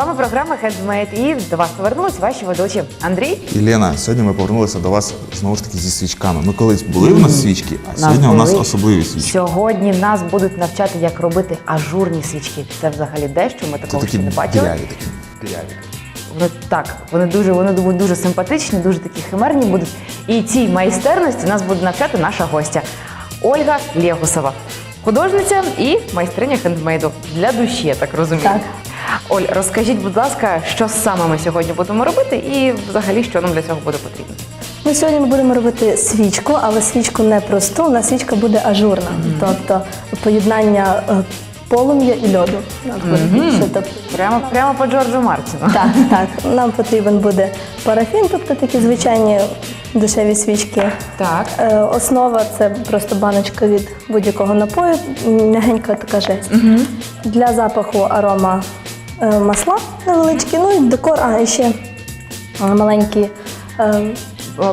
Вами програма Handmade і до вас повернулись ваші ведучі Андрій. І Лена, сьогодні ми повернулися до вас знову ж таки зі свічками. Ми колись були у нас свічки, а Нас сьогодні у нас особливі свічки. Сьогодні нас будуть навчати, як робити ажурні свічки. Це взагалі дещо. Ми Це такого такі ще не бачили. біляві такі. Біляві. Вони так, вони дуже, вони думаю, дуже симпатичні, дуже такі химерні будуть. І цій майстерності нас буде навчати наша гостя Ольга Лєгусова. Художниця і майстриня хендмейду для душі, я так розумію. Так. Оль, розкажіть, будь ласка, що саме ми сьогодні будемо робити, і взагалі що нам для цього буде потрібно. Ну, сьогодні ми будемо робити свічку, але свічку не просту, у нас свічка буде ажурна, тобто поєднання е, полум'я і льоду. Більше, тобто- Прямо прямо по Джорджу Мартіну. Так, так. Нам потрібен буде парафін, тобто такі звичайні дешеві свічки. Так. Е, Основа це просто баночка від будь-якого напою, м'ягенька така жесть. Для запаху арома масла невеличкі, ну і декор, а і ще е, маленькі. е,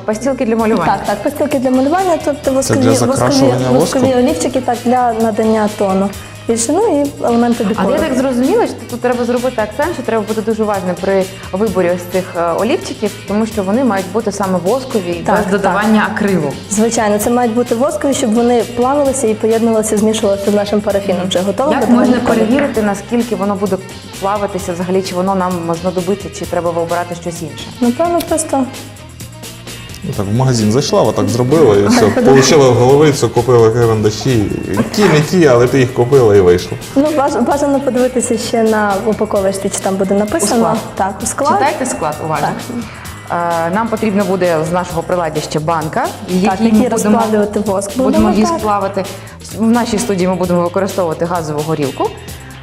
Постілки для малювання. Так, так, постілки для малювання, тобто воскові, для воскові, воскові олівчики так, для надання тону. Більше, ну і елементи декору. Але я так зрозуміла, що тут треба зробити акцент, що треба бути дуже уважним при виборі ось цих е, олівчиків, тому що вони мають бути саме воскові Так, без додавання акрилу. Звичайно, це мають бути воскові, щоб вони плавилися і поєднувалися, змішувалися з нашим парафіном. Вже готово. Як можна перевірити, наскільки воно буде плаватися взагалі, чи воно нам знадобиться, чи треба вибирати щось інше? Напевно, просто Ну, так, в магазин зайшла, отак зробила і все. Получила в головицю, купила гривендаші. Ті, не ті, але ти їх купила і вийшла. ну баж- бажано подивитися ще на упаковочці, чи там буде написано. склад. Так, у склад. Читайте склад уважно. Е, Нам потрібно буде з нашого приладдя ще банка, Так, які ми будемо, розплавлювати воск. будемо Будемо, їсти так. плавати. В нашій студії ми будемо використовувати газову горілку.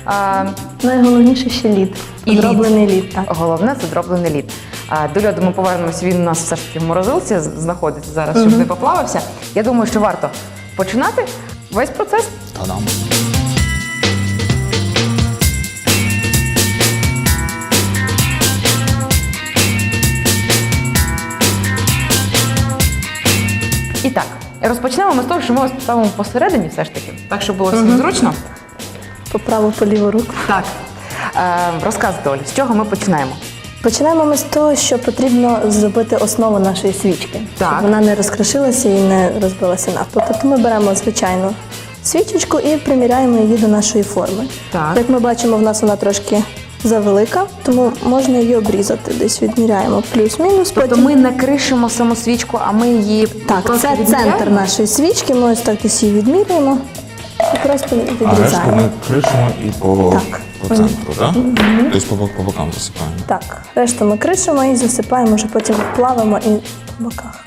Е, Найголовніше ще лід. І лід. Зроблений лід. Так. Головне це дроблений лід. А, До льоду ми повернемося. Він у нас все ж таки в морозилці знаходиться зараз, щоб не поплавився. Я думаю, що варто починати весь процес. Та-дам. І так, розпочнемо ми з того, що ми ось поставимо посередині, все ж таки, так щоб було всім зручно. По праву по ліву руку. Так. Е, розказуйте, Оль, з чого ми починаємо? Починаємо ми з того, що потрібно зробити основу нашої свічки, Так. щоб вона не розкрошилася і не розбилася навпіл. Тобто ми беремо звичайну свічечку і приміряємо її до нашої форми. Так. Як ми бачимо, в нас вона трошки завелика, тому можна її обрізати. Десь відміряємо плюс-мінус. Тобто потім- ми не кришимо саму свічку, а ми її Так, просто це відміряємо? центр нашої свічки. Ми ось так десь її відміряємо і просто А решту відрізаємо. ми кришимо і по, Так. по центру, так? Тобто по, бок- по бокам засипаємо. Так, решту ми кришимо і засипаємо, вже потім плавимо і по боках.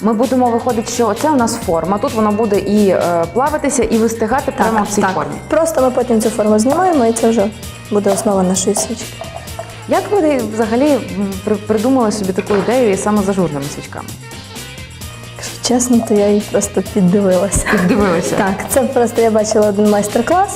Ми будемо виходити, що це у нас форма. Тут воно буде і е, плаватися, і вистигати прямо в цій так. формі. Просто ми потім цю форму знімаємо, і це вже буде основа нашої свічки. Як ви взагалі м, при- придумали собі таку ідею і саме з ажурними свічками? Чесно, то я її просто піддивилася. Дивилися. Так, це просто я бачила один майстер-клас,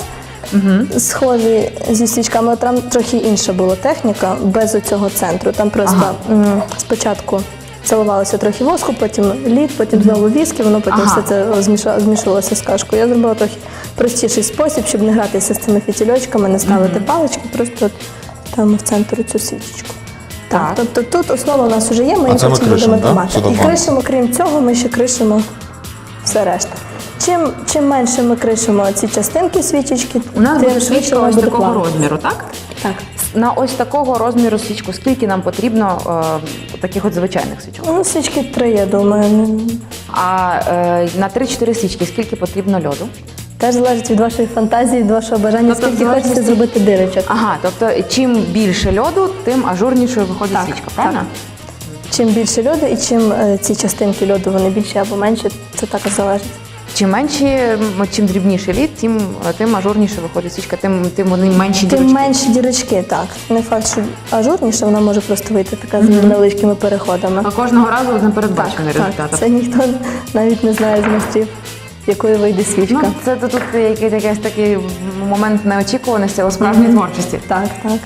схожий зі свічками. але Там трохи інша була техніка, без оцього центру. Там просто Ага. спочатку заливалося трохи воску, потім лід, потім знову віск, і воно потім Ага. все це змішувалося з кашкою. Я зробила трохи простіший спосіб, щоб не гратися з цими фітільочками, не ставити палички, просто от ставимо в центр цю свічечку. Так, Так. тобто тут основа у нас вже є, ми А її це ми потім кришимо, будемо да? тримати. І банку. кришимо, крім цього, ми ще кришимо все решта. Чим, чим менше ми кришимо ці частинки свічечки, У нас тим буде швидше свічка вона ось буде такого плавати. розміру, так? Так. На ось такого розміру свічку, скільки нам потрібно е, таких от звичайних свічок? Ну, свічки три, я думаю. А е, на 3-4 свічки скільки потрібно льоду? Теж залежить від вашої фантазії, від вашого бажання, Тобто, скільки в залежності- хочете зробити дирочок. Ага, тобто чим більше льоду, тим ажурнішою виходить Так, свічка, правильно? Чим більше льоду і чим е, ці частинки льоду вони більші або менші, це також залежить. Чим менші, м, чим дрібніший лід, тим, тим ажурніше виходить свічка, тим, тим вони менші Тим дірочки. менші дірочки, так. Не факт, що ажурніше, вона може просто вийти така з невеличкими переходами. А кожного разу непередбачений так, результат. це ніхто навіть не знає з майстрів, якою вийде свічка. Ну, це тут якийсь такий момент неочікуваності, але справжньої творчості. Так, так.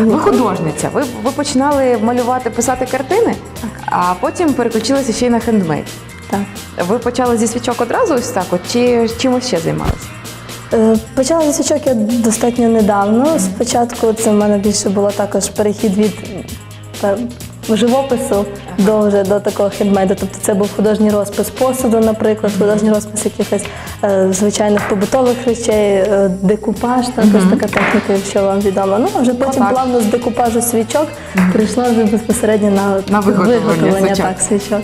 Ви художниця. Ви, ви починали малювати, писати картини, а потім переключилися ще й на хендмейд. Так. Ви почали зі свічок одразу ось так, от, чи чимось ще займалися? Е, Почала зі свічок я достатньо недавно. Спочатку це в мене більше було також перехід від живопису до вже до такого хендмейду. Тобто це був художній розпис посуду, наприклад, художній розпис якихось е, звичайних побутових речей, е, декупаж, також така техніка, якщо вам відома. Ну а вже потім так. плавно з декупажу свічок прийшла вже безпосередньо на, На виготовлення свічок. так, свічок.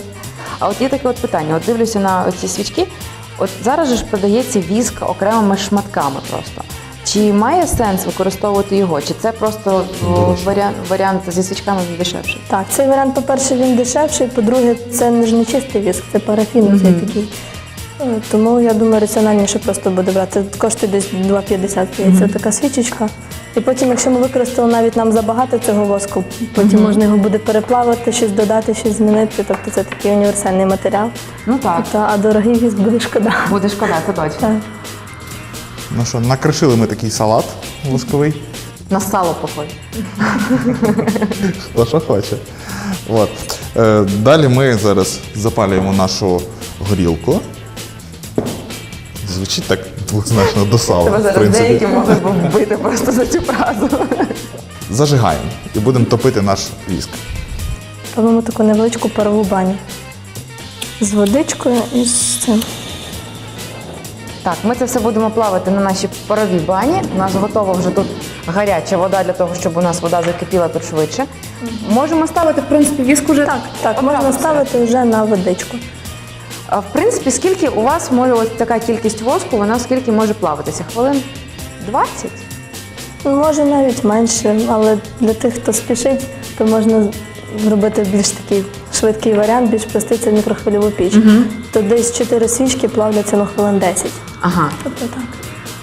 А от є таке от питання: от дивлюся на ці свічки. От зараз же ж продається віск окремими шматками просто. Чи має сенс використовувати його? Чи це просто варіант, варіант зі свічками дешевший? Так, цей варіант, по-перше, він дешевший, по-друге, це не ж не чистий віск, це парафін цей такий. Е, Тому я думаю, раціональніше просто буде брати. Це коштує десь 2,50 здається, така свічечка. І потім, якщо ми використали навіть нам забагато цього воску, потім можна його буде переплавити, щось додати, щось змінити. Тобто це такий універсальний матеріал. Ну так, Та, а дорогий віск буде шкода. буде шкода, це точно. Так. Ну що, накришили ми такий салат восковий. На сало похоже. Хто що хоче. От. Е, далі ми зараз запалюємо нашу горілку. Звучить так двозначно до сала. Тебе в зараз принципі. деякі могли б вбити просто за цю фразу. Зажигаємо і будемо топити наш віск. Робимо таку невеличку парову баню з водичкою і з цим. Так, ми це все будемо плавати на нашій паровій бані. У нас готова вже тут гаряча вода для того, щоб у нас вода закипіла тут швидше. Можемо ставити, в принципі, віск уже Так, так, можна ставити вже на водичку. А в принципі, скільки у вас може ось така кількість воску, вона скільки може плаватися? Хвилин 20? Може навіть менше, але для тих, хто спішить, то можна зробити більш такий швидкий варіант, більш простий це мікрохвильову піч. То десь 4 свічки плавляться на хвилин 10. Ага. Тобто так.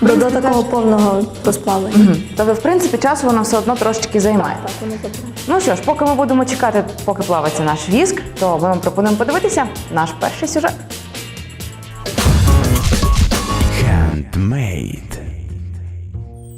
До, до такого повного розплавлення. Тобто, в принципі, часу воно все одно трошечки займає. Так, воно забирає. Ну що ж, поки ми будемо чекати, поки плавиться наш віск, то ми вам пропонуємо подивитися наш перший сюжет. Handmade.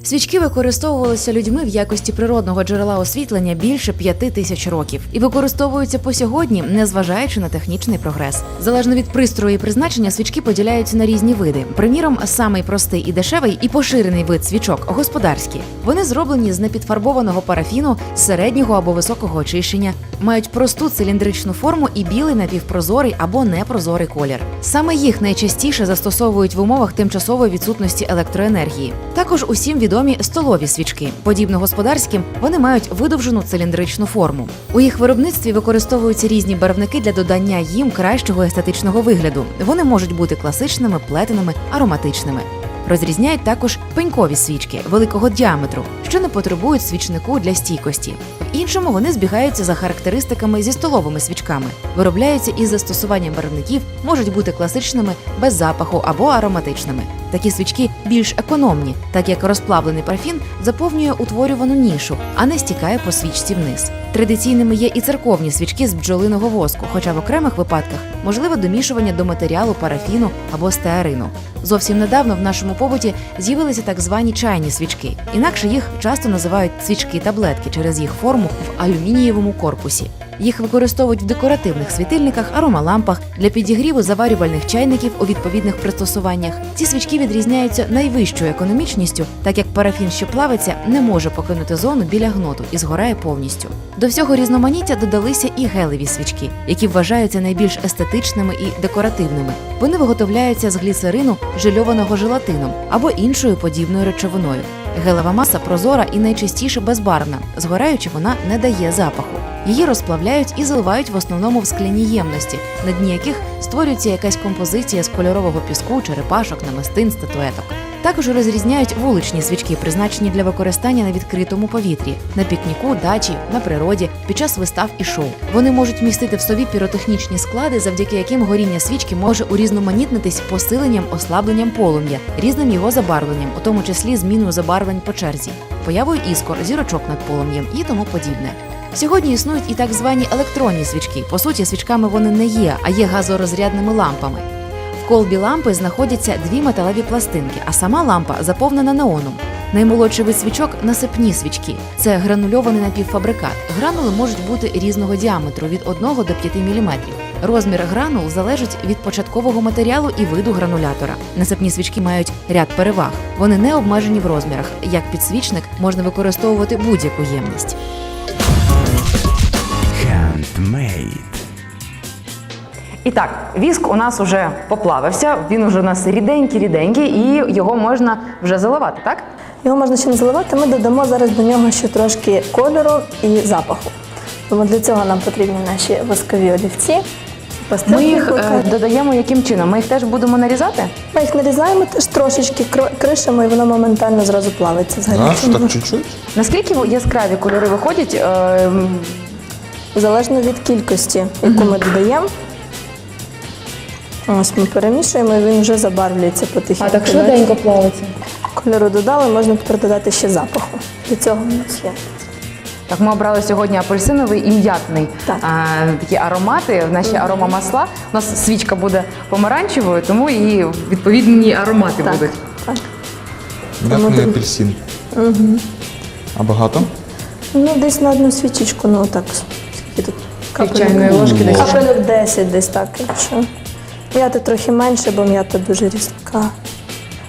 Свічки використовувалися людьми в якості природного джерела освітлення більше п'яти тисяч років і використовуються по сьогодні, незважаючи на технічний прогрес. Залежно від пристрою і призначення, свічки поділяються на різні види. Приміром, самий простий і дешевий і поширений вид свічок господарські. Вони зроблені з непідфарбованого парафіну середнього або високого очищення, мають просту циліндричну форму і білий напівпрозорий або непрозорий колір. Саме їх найчастіше застосовують в умовах тимчасової відсутності електроенергії. Також усім відомі столові свічки. Подібно господарським, вони мають видовжену циліндричну форму. У їх виробництві використовуються різні барвники для додання їм кращого естетичного вигляду. Вони можуть бути класичними, плетеними, ароматичними. Розрізняють також пенькові свічки великого діаметру, що не потребують свічнику для стійкості. В іншому вони збігаються за характеристиками зі столовими свічками, виробляються із застосуванням барвників, можуть бути класичними, без запаху або ароматичними. Такі свічки більш економні, так як розплавлений парафін заповнює утворювану нішу, а не стікає по свічці вниз. Традиційними є і церковні свічки з бджолиного воску, хоча в окремих випадках можливе домішування до матеріалу парафіну або стеарину. Зовсім недавно в нашому побуті з'явилися так звані чайні свічки. Інакше їх часто називають свічки-таблетки через їх форму в алюмінієвому корпусі. Їх використовують в декоративних світильниках, аромалампах для підігріву заварювальних чайників у відповідних пристосуваннях. Ці свічки відрізняються найвищою економічністю, так як парафін, що плавиться, не може покинути зону біля гноту і згорає повністю. До всього різноманіття додалися і гелеві свічки, які вважаються найбільш естетичними і декоративними. Вони виготовляються з гліцерину, жильованого желатином або іншою подібною речовиною. Гелева маса прозора і найчастіше безбарвна. Згораючи, вона не дає запаху. Її розплавляють і заливають в основному в скляні ємності, на дні яких створюється якась композиція з кольорового піску, черепашок, намистин, статуеток. Також розрізняють вуличні свічки, призначені для використання на відкритому повітрі, на пікніку, дачі, на природі, під час вистав і шоу. Вони можуть містити в собі піротехнічні склади, завдяки яким горіння свічки може урізноманітнитись посиленням, ослабленням полум'я, різним його забарвленням, у тому числі зміною забарвлень по черзі, появою іскор, зірочок над полум'ям і тому подібне. Сьогодні існують і так звані електронні свічки. По суті, свічками вони не є, а є газорозрядними лампами. В колбі лампи знаходяться дві металеві пластинки, а сама лампа заповнена неоном. Наймолодший вид свічок насипні свічки. Це гранульований напівфабрикат. Гранули можуть бути різного діаметру від 1 до 5 мм. Розмір гранул залежить від початкового матеріалу і виду гранулятора. Насипні свічки мають ряд переваг. Вони не обмежені в розмірах. Як підсвічник можна використовувати будь-яку ємність. Handmade. І так, віск у нас уже поплавився, він уже у нас ріденький-ріденький, і його можна вже заливати, так? Його можна ще не заливати, ми додамо зараз до нього ще трошки кольору і запаху. Тому для цього нам потрібні наші воскові олівці. Ми їх е, додаємо яким чином? Ми їх теж будемо нарізати? Ми їх нарізаємо теж трошечки кришимо, і воно моментально зразу плавиться Знаєш, так чуть-чуть. Наскільки яскраві кольори виходять? е, Залежно від кількості, яку ми додаємо. Ось ми перемішуємо, і він вже забарвлюється потихеньку. плавиться. Кольору додали, можна тепер додати ще запаху. Для цього у нас є. Так, ми обрали сьогодні апельсиновий і м'ятний Так. а, такі аромати, наші аромамасла. У нас свічка буде помаранчевою, тому і відповідні аромати Так, будуть. так. М'ятний апельсин. А багато? Ну, десь на одну свічечку, ну так. Скільки чайної ложки десь. Капелюк 10 десь так, якщо. М'ята трохи менше, бо м'ята дуже різка.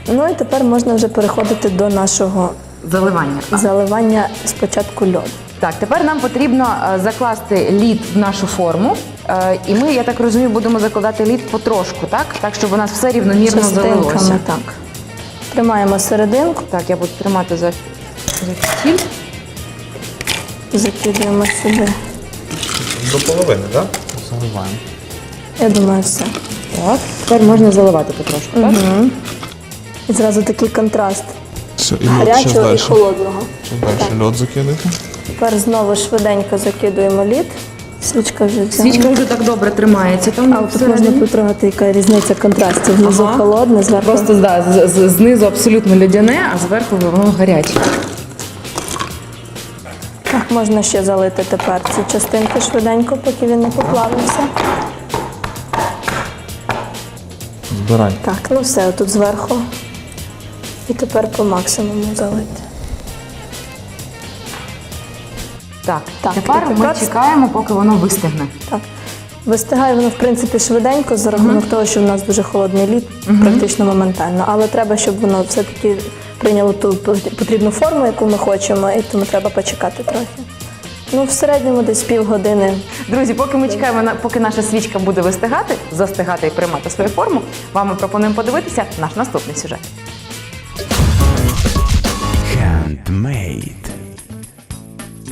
Ну і тепер можна вже переходити до нашого Заливання. заливання спочатку льоду. Так, тепер нам потрібно е, закласти лід в нашу форму. Е, І ми, я так розумію, будемо закладати лід потрошку, так? Так, щоб у нас все рівномірно залилося. Частинками, так. Тримаємо серединку, Так, я буду тримати за, за стіль. закидуємо сюди. До половини, так? Заливаємо. Я думаю, все. Так, тепер можна заливати потрошку, так? І зразу такий контраст Все, і льод ще гарячого і далі. холодного. Ще далі льод закинути. Тепер знову швиденько закидуємо лід. Свічка вже взяла. Свічка вже так добре тримається. Там А от тут можна потрогати, яка різниця контрастів. Внизу Ага. холодне, зверху. Просто да, з- з- знизу абсолютно льодяне, а зверху воно гаряче. Можна ще залити тепер ці частинки швиденько, поки він не поплавився. Збирай. Так, ну все, тут зверху. І тепер по максимуму залити. Так, Так, тепер ми тепер- чекаємо, поки воно вистигне. Так. Вистигає воно, в принципі, швиденько за рахунок того, що в нас дуже холодний лід, практично моментально. Але треба, щоб воно все-таки прийняло ту потрібну форму, яку ми хочемо, і тому треба почекати трохи. Ну, в середньому десь півгодини. Друзі, поки ми чекаємо, на- поки наша свічка буде вистигати, застигати і приймати свою форму, вам ми пропонуємо подивитися наш наступний сюжет. Handmade.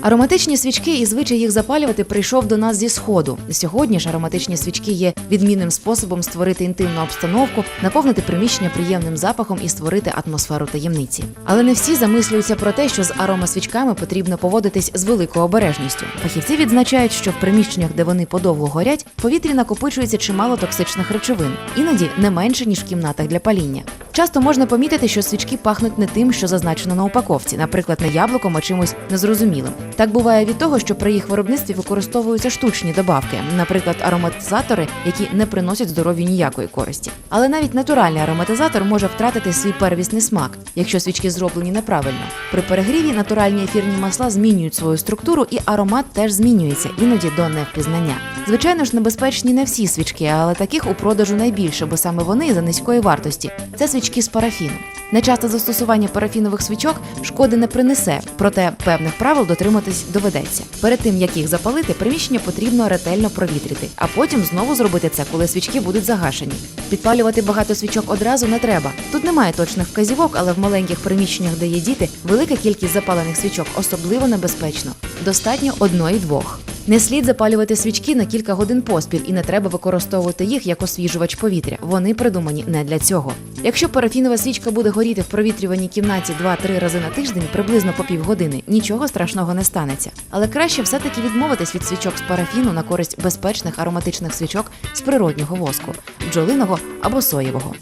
Ароматичні свічки і звичай їх запалювати прийшов до нас зі сходу. Сьогодні ж ароматичні свічки є відмінним способом створити інтимну обстановку, наповнити приміщення приємним запахом і створити атмосферу таємниці. Але не всі замислюються про те, що з аромасвічками потрібно поводитись з великою обережністю. Фахівці відзначають, що в приміщеннях, де вони подовго горять, в повітрі накопичується чимало токсичних речовин, іноді не менше ніж в кімнатах для паління. Часто можна помітити, що свічки пахнуть не тим, що зазначено на упаковці, наприклад, не яблуком, а чимось незрозумілим. Так буває від того, що при їх виробництві використовуються штучні добавки, наприклад, ароматизатори, які не приносять здоров'ю ніякої користі. Але навіть натуральний ароматизатор може втратити свій первісний смак, якщо свічки зроблені неправильно. При перегріві натуральні ефірні масла змінюють свою структуру, і аромат теж змінюється, іноді до невпізнання. Звичайно ж, небезпечні не всі свічки, але таких у продажу найбільше, бо саме вони за низької вартості. Це свічки з парафіну. Нечасте застосування парафінових свічок шкоди не принесе, проте певних правил дотриматись доведеться. Перед тим як їх запалити, приміщення потрібно ретельно провітрити, а потім знову зробити це, коли свічки будуть загашені. Підпалювати багато свічок одразу не треба. Тут немає точних вказівок, але в маленьких приміщеннях, де є діти, велика кількість запалених свічок особливо небезпечно. Достатньо одної-двох. Не слід запалювати свічки на кілька годин поспіль і не треба використовувати їх як освіжувач повітря. Вони придумані не для цього. Якщо парафінова свічка буде горіти в провітрюваній кімнаті 2-3 рази на тиждень, приблизно по півгодини, нічого страшного не станеться. Але краще все-таки відмовитись від свічок з парафіну на користь безпечних ароматичних свічок з природнього воску, бджолиного або соєвого.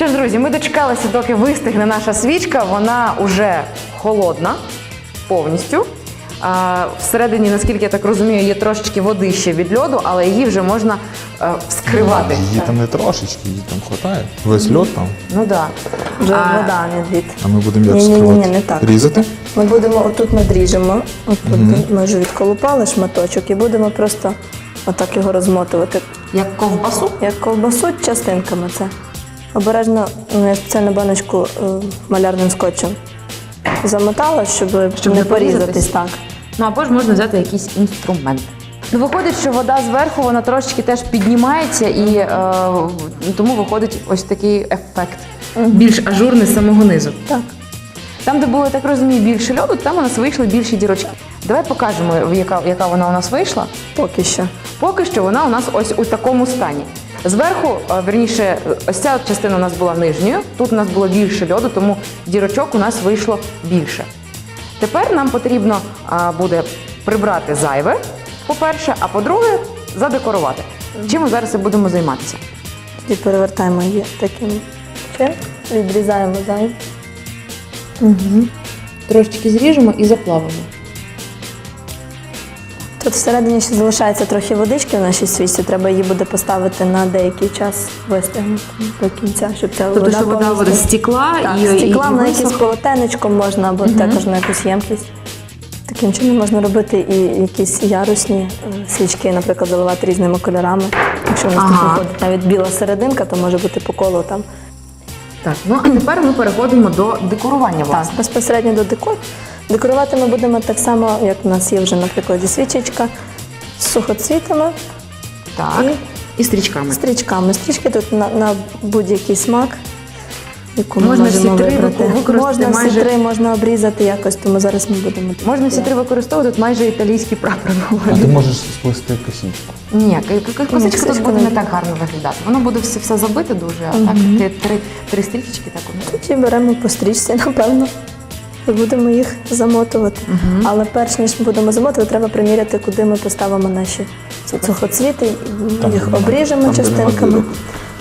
Що ж, друзі, ми дочекалися, доки вистигне наша свічка. Вона уже холодна повністю. А, всередині, наскільки я так розумію, є трошечки води ще від льоду, але її вже можна е, вскривати. Її там не трошечки, її там хватає. Весь льот там. Ну да. Вже А, вода, не лід. А ми будемо як Ні-ні-ні, скривати? не так. Різати? Ми будемо отут надріжемо. Отут ми вже відколупали шматочок і будемо просто отак його розмотувати. Як ковбасу. Як ковбасу частинками це. Обережно ну, я спеціально баночку е, малярним скотчем замотала, щоб, Щоб не не порізатись. порізатись так. Ну або ж можна взяти якийсь інструмент. Ну, виходить, що вода зверху вона трошечки теж піднімається, і е, тому виходить ось такий ефект більш ажурний з самого низу. Так. Там, де було, я так розумію, більше льоду, там у нас вийшли більші дірочки. Давай покажемо, яка, яка вона у нас вийшла. Поки що. Поки що вона у нас ось у такому стані. Зверху, е, верніше, ось ця частина у нас була нижньою, тут у нас було більше льоду, тому дірочок у нас вийшло більше. Тепер нам потрібно буде прибрати зайве, по-перше, а по-друге, задекорувати. Чим ми зараз і будемо займатися? Тоді перевертаємо її таким чином, відрізаємо зайве. Трошечки зріжемо і заплавимо. Тут всередині ще залишається трохи водички в нашій свічці, треба її буде поставити на деякий час вистигнути до кінця, щоб ця Тобто, вода щоб вода повністю- буде стікла Так, і, стекла і, на якесь висохла. полотенечко можна, або також на якусь ємкість. Таким чином можна робити і якісь ярусні е, свічки, наприклад, заливати різними кольорами. Якщо в нас тут Ага. виходить навіть біла серединка, то може бути по колу там. Так, ну а тепер ми переходимо до декорування. Так, Власне. безпосередньо до декору. Декорувати ми будемо так само, як у нас є вже на прикладі свічечка з сухоцвітами Так. І стрічками. стрічками. Стрічки тут на, на будь-який смак. Яку ми Можна можемо всі три вибрати. використати можна всі три, можна обрізати якось, тому зараз ми будемо. Можна всі три використовувати, тут майже італійський прапор А ти можеш сплести косічку. Ні, к- к- косичка тут косичка буде не не- так гарно виглядати. Воно буде все, все забите дуже, а так три, три, три стрічечки так. от. Тоді беремо по стрічці, напевно. І будемо їх замотувати. Але перш ніж будемо замотувати, треба приміряти, куди ми поставимо наші сухоцвіти. Там, їх обріжемо там, частинками.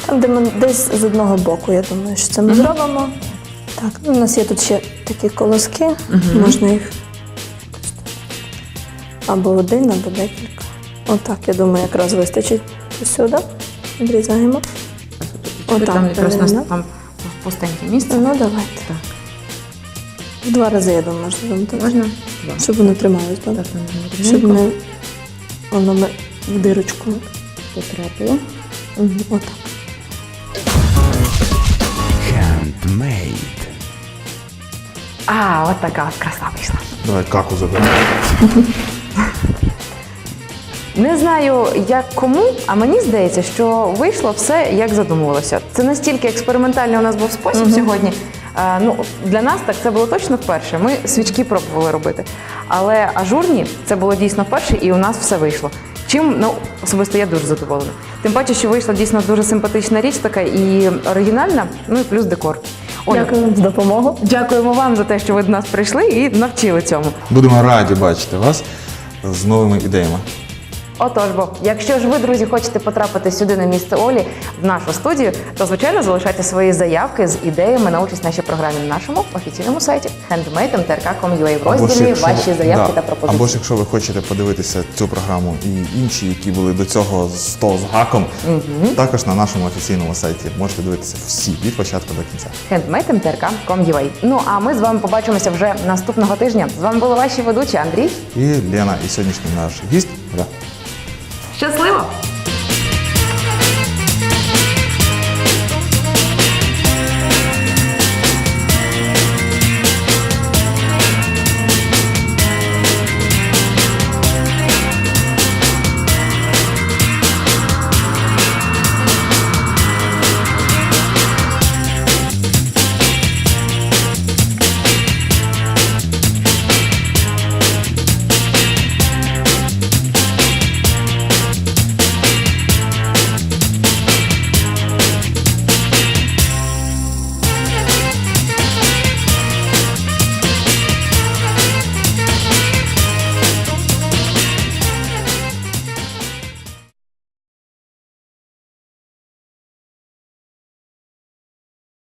Там, де ми десь з одного боку, я думаю, що це ми зробимо. Так, ну, у нас є тут ще такі колоски, можна їх або один, або декілька. Отак, я думаю, якраз вистачить сюди. Відрізаємо. Там якраз у нас там пустеньке місце. Ну, давайте. Так. Два рази, я думаю, можна замотати. Можна? Два. Щоб воно трималось, добре? Так, нам Щоб не воно ми в дирочку. потрапило. Угу, отак. Handmade. А, от така от краса вийшла. Давай каку заберемо. Не знаю, як кому, а мені здається, що вийшло все як задумувалося. Це настільки експериментальний у нас був спосіб сьогодні. Е, ну, для нас так це було точно вперше. Ми свічки пробували робити. Але ажурні це було дійсно вперше, і у нас все вийшло. Чим ну особисто я дуже задоволена. Тим паче, що вийшла дійсно дуже симпатична річ, така і оригінальна, ну і плюс декор. Оля, Дякую вам за допомогу. дякуємо вам за те, що ви до нас прийшли і навчили цьому. Будемо раді бачити вас з новими ідеями. Отож, бо якщо ж ви, друзі, хочете потрапити сюди на місце Олі в нашу студію, то звичайно залишайте свої заявки з ідеями на участь в нашій програмі на нашому офіційному сайті handmade.mtrk.com.ua в розділі ваші заявки да, та пропозиції. Або ж якщо ви хочете подивитися цю програму і інші, які були до цього з 100 з гаком, також на нашому офіційному сайті можете дивитися всі від початку до кінця. handmade.mtrk.com.ua Ну а ми з вами побачимося вже наступного тижня. З вами були ваші ведучі Андрій. І Лена, і сьогоднішній наш гість. Оля. Щасливо!